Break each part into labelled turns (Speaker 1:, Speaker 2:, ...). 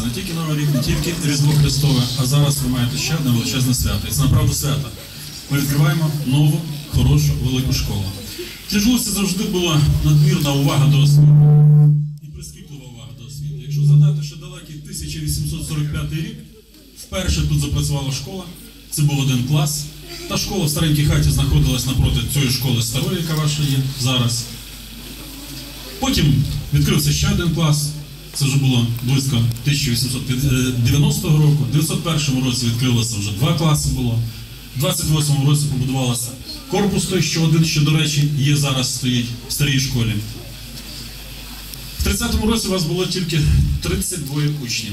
Speaker 1: Це не тільки Новий рік, не тільки Різдво Христове, а зараз ви маєте ще одне величезне свято. І це направду свято. Ми відкриваємо нову, хорошу, велику школу. В Тяжулості завжди була надмірна увага до освіти і прискіплива увага до освіти. Якщо згадати, що далекий 1845 рік вперше тут запрацювала школа, це був один клас. Та школа в старенькій хаті знаходилась напроти цієї школи старої, яка ваша є зараз. Потім відкрився ще один клас. Це вже було близько 1890 року. В 901 році відкрилося вже два класи було. В 28 році побудувалося корпус той, що один, що, до речі, є зараз стоїть в старій школі. В 30-му році у вас було тільки 32 учнів.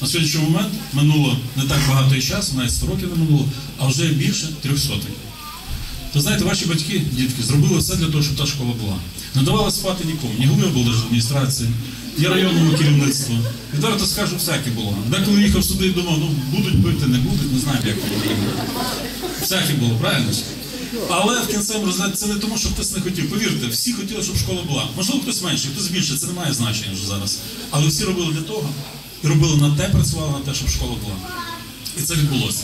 Speaker 1: На сьогоднішній момент минуло не так багато і часу, навіть 100 років не минуло, а вже більше трьох сотень. То знаєте, ваші батьки, дітки, зробили все для того, щоб та школа була. Не давали спати нікому, ні голови облдержадміністрації, ні районному керівництву. Відверто скажу, всяке було. Деколи їхав сюди і думав, ну будуть бити, не будуть, не знаю, як буде. Всяке було, правильно? Але в кінцевому результаті це не тому, що хтось не хотів. Повірте, всі хотіли, щоб школа була. Можливо, хтось менше, хтось більше, це не має значення вже зараз. Але всі робили для того і робили на те, працювали на те, щоб школа була. І це відбулося.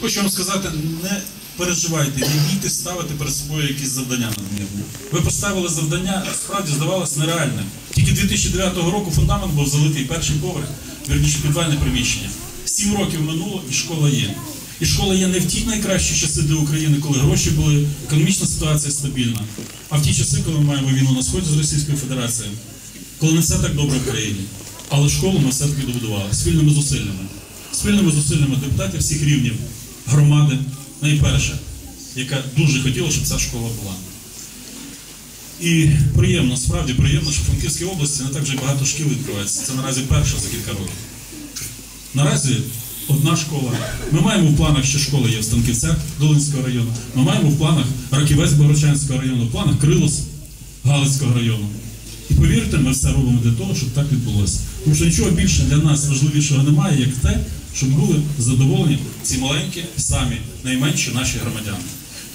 Speaker 1: Хочу вам сказати, не переживайте, не бійтесь ставити перед собою якісь завдання надмірні. Ви поставили завдання, справді здавалося нереальним. Тільки 2009 року фундамент був залитий перший поверх, вірніше підвальне приміщення. Сім років минуло і школа є. І школа є не в ті найкращі часи для України, коли гроші були, економічна ситуація стабільна, а в ті часи, коли ми маємо війну на сході з Російською Федерацією, коли не все так добре в країні. Але школу ми все-таки добудували спільними зусиллями. Спільними зусиллями депутатів всіх рівнів, громади, найперше, яка дуже хотіла, щоб ця школа була. І приємно, справді приємно, що в Франківській області не так вже багато шкіл відкривається. Це наразі перша за кілька років. Наразі одна школа. Ми маємо в планах, що школа є в Станківцях Долинського району. Ми маємо в планах Раківець Богородчанського району, в планах Крилос Галицького району. І повірте, ми все робимо для того, щоб так відбулося. Тому що нічого більше для нас важливішого немає, як те, щоб були задоволені ці маленькі, самі найменші наші громадяни.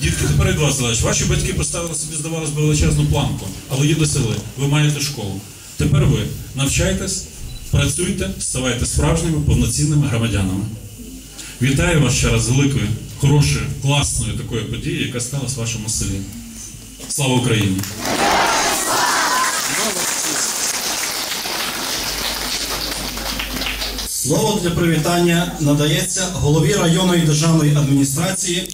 Speaker 1: Дітки, тепер від вас залежить. Ваші батьки поставили собі, здавалось би, величезну планку, але її досягли. Ви маєте школу. Тепер ви навчайтесь, працюйте, ставайте справжніми повноцінними громадянами. Вітаю вас ще раз з великою, хорошою, класною такою подією, яка сталася в вашому селі. Слава Україні!
Speaker 2: Слово для привітання надається голові районної державної адміністрації